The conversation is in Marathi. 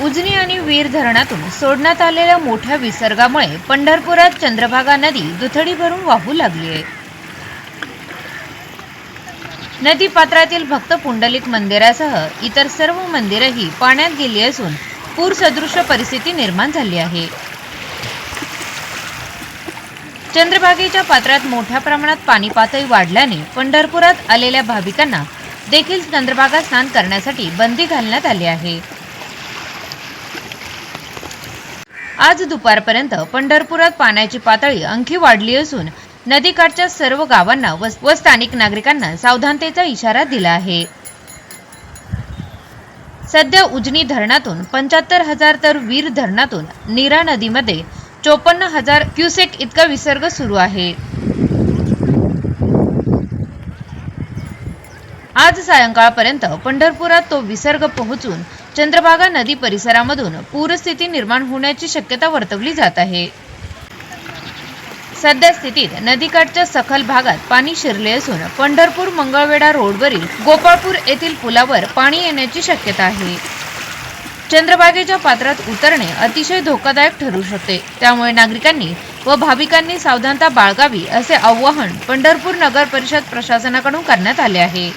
उजनी आणि वीर धरणातून सोडण्यात आलेल्या मोठ्या विसर्गामुळे पंढरपुरात चंद्रभागा नदी दुथडी भरून वाहू लागली आहे. नदी पात्रातील भक्त पुंडलिक मंदिरासह इतर सर्व मंदिरही पाण्यात गेली असून पूर सदृश परिस्थिती निर्माण झाली आहे. चंद्रभागेच्या पात्रात मोठ्या प्रमाणात पाणी पातळी वाढल्याने पंढरपुरात आलेल्या भाविकांना देखील चंद्रभागा स्नान करण्यासाठी बंदी घालण्यात आली आहे. आज दुपारपर्यंत पंढरपुरात पाण्याची पातळी आणखी वाढली असून नदीकाठच्या सर्व गावांना व व स्थानिक नागरिकांना सावधानतेचा इशारा दिला आहे. सध्या उजनी धरणातून पंच्याहत्तर हजार तर वीर धरणातून नीरा नदीमध्ये चोपन्न हजार क्युसेक इतका विसर्ग सुरू आहे. आज सायंकाळपर्यंत पंढरपुरात तो विसर्ग पोहोचून चंद्रभागा नदी परिसरामधून पूरस्थिती निर्माण होण्याची शक्यता वर्तवली जात आहे. सध्या स्थितीत नदीकाठच्या सखल भागात पाणी शिरले असून पंढरपूर मंगळवेढा रोडवरील गोपाळपूर येथील पुलावर पाणी येण्याची शक्यता आहे. चंद्रभागेच्या पात्रात उतरणे अतिशय धोकादायक ठरू शकते. त्यामुळे नागरिकांनी व भाविकांनी सावधानता बाळगावी असे आवाहन पंढरपूर नगर परिषद प्रशासनाकडून करण्यात आले आहे.